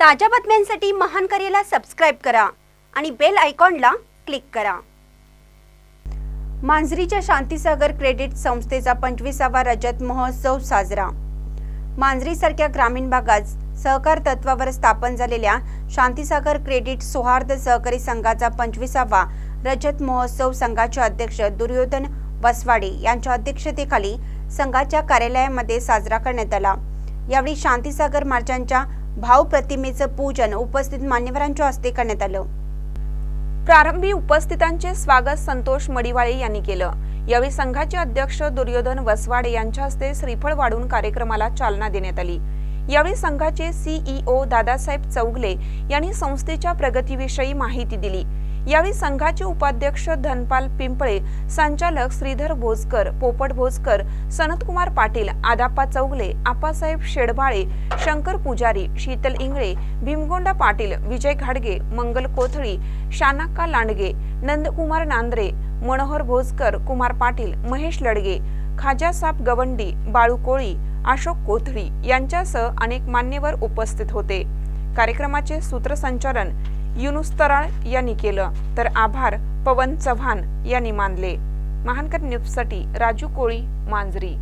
ताज्या बातम्यांसाठी महान करेला सबस्क्राईब करा आणि बेल आयकॉनला क्लिक करा. मांजरीच्या शांतीसागर क्रेडिट संस्थेचा पंचवीसावा रजत महोत्सव साजरा. मांजरीसारख्या ग्रामीण भागात सहकार तत्वावर स्थापन झालेल्या शांतीसागर क्रेडिट सौहार्द सहकारी संघाचा पंचवीसावा रजत महोत्सव संघाचे अध्यक्ष दुर्योधन वसवाडे यांच्या अध्यक्षतेखाली संघाच्या कार्यालयामध्ये साजरा करण्यात आला. यावेळी शांतीसागर मार्चांच्या भावप्रतिमेचं पूजन उपस्थित मान्यवरांच्या हस्ते करण्यात आलं. प्रारंभी उपस्थितांचे स्वागत संतोष मडिवाळे यांनी केलं. यावेळी संघाचे अध्यक्ष दुर्योधन वसवाडे यांच्या हस्ते श्रीफळ वाढून कार्यक्रमाला चालना देण्यात आली. यावेळी संघाचे सीईओ दादासाहेब चौगले यांनी संस्थेच्या प्रगतीविषयी माहिती दिली. यावेळी संघाचे उपाध्यक्ष धनपाल पिंपळे संचालक श्रीधर भोजकर पोपट भोजकर सनतकुमार पाटील आदाप्पा चौगले आप्पासाहेब शेडबाळे शंकर पुजारी शीतल इंगळे भीमगोंडा पाटील विजय घाडगे मंगल कोथळी शानाक्का लांडगे नंदकुमार नांद्रे मनोहर भोजकर कुमार पाटील महेश लडगे खाजासाप गवंडी बाळू कोळी अशोक कोथळी यांच्यासह अनेक मान्यवर उपस्थित होते. कार्यक्रमाचे सूत्रसंचालन युनुस तराळ यांनी केलं. तर आभार पवन चव्हाण यांनी मानले. महानकर न्यूजसाठी राजू कोळी मांजरी.